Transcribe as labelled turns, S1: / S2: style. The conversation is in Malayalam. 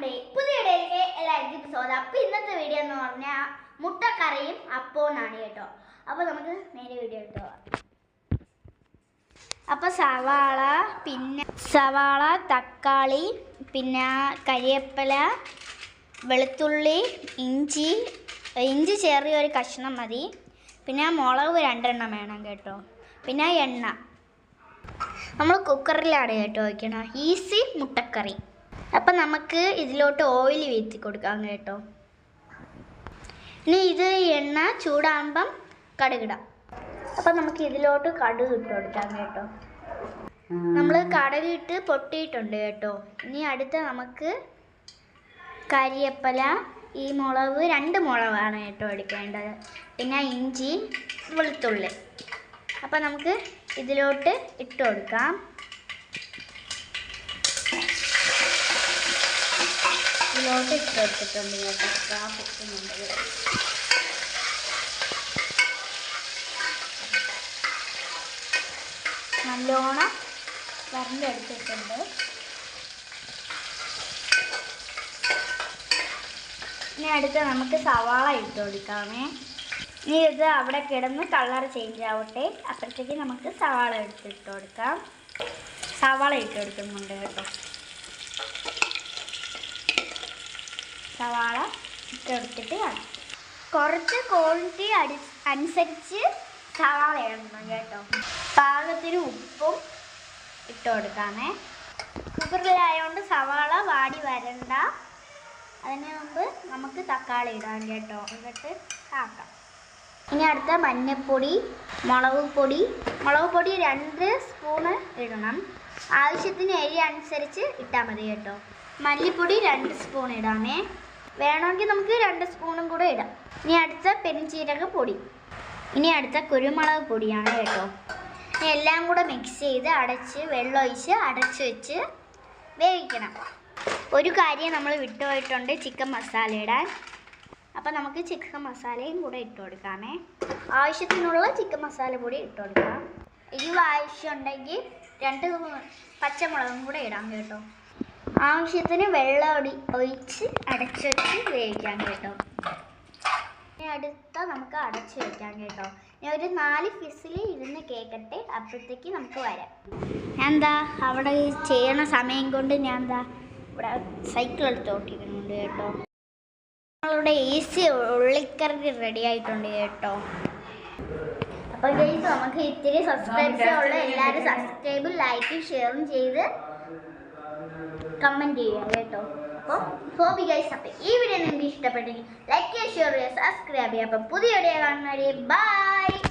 S1: നമ്മുടെ പുതിയ ഇടയിലേക്ക് എല്ലാവർക്കും സ്വാഗതം. ഇന്നത്തെ വീഡിയോ എന്ന് പറഞ്ഞാൽ മുട്ടക്കറിയും അപ്പവുമാണ് കേട്ടോ. അപ്പൊ നമുക്ക് നേരെ വീഡിയോ എടുത്തു പോവാം. അപ്പൊ സവാള പിന്നെ സവാള തക്കാളി പിന്നെ കരിയപ്പല വെളുത്തുള്ളി ഇഞ്ചി. ഇഞ്ചി ചെറിയൊരു കഷ്ണം മതി. പിന്നെ മുളക് രണ്ടെണ്ണം വേണം കേട്ടോ. പിന്നെ എണ്ണ. നമ്മൾ കുക്കറിലാണ് കേട്ടോ വയ്ക്കണം ഈസി മുട്ടക്കറി. അപ്പം നമുക്ക് ഇതിലോട്ട് ഓയിൽ വീഴ്ത്തി കൊടുക്കാം കേട്ടോ. ഇനി ഇത് എണ്ണ ചൂടാകുമ്പം കടുകിടാം. അപ്പം നമുക്ക് ഇതിലോട്ട് കടുക് ഇട്ട് കൊടുക്കാം കേട്ടോ. നമ്മൾ കടുക് പൊട്ടിയിട്ടുണ്ട് കേട്ടോ. ഇനി അടുത്ത നമുക്ക് കരിയപ്പല ഈ മുളക് രണ്ട് മുളകാണ് കേട്ടോ എടുക്കേണ്ടത്. പിന്നെ ഇഞ്ചി വെളുത്തുള്ളി. അപ്പം നമുക്ക് ഇതിലോട്ട് ഇട്ട് കൊടുക്കാം. ഇതിലോട്ട് ഇട്ട് കൊടുത്തിട്ടുണ്ട് കേട്ടോ. ആ പൊട്ടുന്നുണ്ട് ഇവിടെ. നല്ലോണം വരണ്ടെടുത്തിട്ടുണ്ട്. ഇനി അടുത്ത് നമുക്ക് സവാള ഇട്ട് കൊടുക്കാമേ. ഇനി ഇത് അവിടെ കിടന്ന് കളർ ചേഞ്ച് ആവട്ടെ. അപ്പോഴത്തേക്ക് നമുക്ക് സവാള എടുത്തിട്ട് കൊടുക്കാം. സവാള ഇട്ട് കൊടുക്കുന്നുണ്ട് കേട്ടോ. സവാള ഇട്ടെടുത്തിട്ട് കാണാം കുറച്ച് ക്വാളിറ്റി അടി അനുസരിച്ച് സവാള ഇടണം കേട്ടോ. പാകത്തിന് ഉപ്പും ഇട്ട് കൊടുക്കാമേ. കുക്കറിലായതുകൊണ്ട് സവാള വാടി വരണ്ട. അതിന് മുമ്പ് നമുക്ക് തക്കാളി ഇടാം കേട്ടോ. എന്നിട്ട് ആക്കാം. ഇനി അടുത്ത മഞ്ഞൾപ്പൊടി മുളക് പൊടി. മുളക് പൊടി രണ്ട് സ്പൂണ് ഇടണം. ആവശ്യത്തിന് എരി അനുസരിച്ച് ഇട്ടാൽ മതി കേട്ടോ. മല്ലിപ്പൊടി രണ്ട് സ്പൂൺ ഇടാമേ. വേണമെങ്കിൽ നമുക്ക് രണ്ട് സ്പൂണും കൂടെ ഇടാം. ഇനി അടുത്ത പെരുംജീരക പൊടി. ഇനി അടുത്ത കുരുമുളക് പൊടിയാണ് കേട്ടോ. ഇനി എല്ലാം കൂടെ മിക്സ് ചെയ്ത് അടച്ച് വെള്ളമൊഴിച്ച് അടച്ച് വെച്ച് വേവിക്കണം. ഒരു കാര്യം നമ്മൾ വിട്ടുപോയിട്ടുണ്ട് ചിക്കൻ മസാല ഇടാൻ. അപ്പം നമുക്ക് ചിക്കൻ മസാലയും കൂടെ ഇട്ട് കൊടുക്കാമേ. ആവശ്യത്തിനുള്ള ചിക്കൻ മസാല പൊടി ഇട്ട് കൊടുക്കാം. എരിവ് ആവശ്യമുണ്ടെങ്കിൽ രണ്ട് പച്ചമുളകും കൂടെ ഇടാം കേട്ടോ. ആവശ്യത്തിന് വെള്ളം ഒടി ഒഴിച്ച് അടച്ചു വെച്ച് വേവിക്കാം കേട്ടോ. ഇനി അടുത്ത നമുക്ക് അടച്ചു വെക്കാം കേട്ടോ. ഇനി ഒരു നാല് ഫിസിൽ ഇരുന്ന് കേക്കട്ടെ. അപ്പോഴത്തേക്ക് നമുക്ക് വരാം. ഞാൻ എന്താ അവിടെ ചെയ്യണ സമയം കൊണ്ട് ഞാൻ എന്താ ഇവിടെ സൈക്കിൾ എടുത്ത് ഓട്ടിക്കുന്നുണ്ട് കേട്ടോ. നമ്മളുടെ ഈസി ഉള്ളിക്കറി റെഡി ആയിട്ടുണ്ട് കേട്ടോ. അപ്പോൾ നമുക്ക് ഇത്തിരി സബ്സ്ക്രൈബ് ഉള്ള. എല്ലാവരും സബ്സ്ക്രൈബും ലൈക്കും ഷെയറും ചെയ്ത് കമന്റ് ചെയ്യാം കേട്ടോ. അപ്പോൾ ഹോബി ഗൈസ് അപ്പം ഈ വീഡിയോ നിങ്ങൾക്ക് ഇഷ്ടപ്പെട്ടെങ്കിൽ ലൈക്ക് ചെയ്യുക ഷെയർ ചെയ്യുക സബ്സ്ക്രൈബ് ചെയ്യുക. അപ്പം പുതിയ വീഡിയോ കാണുന്നവരെ ബൈ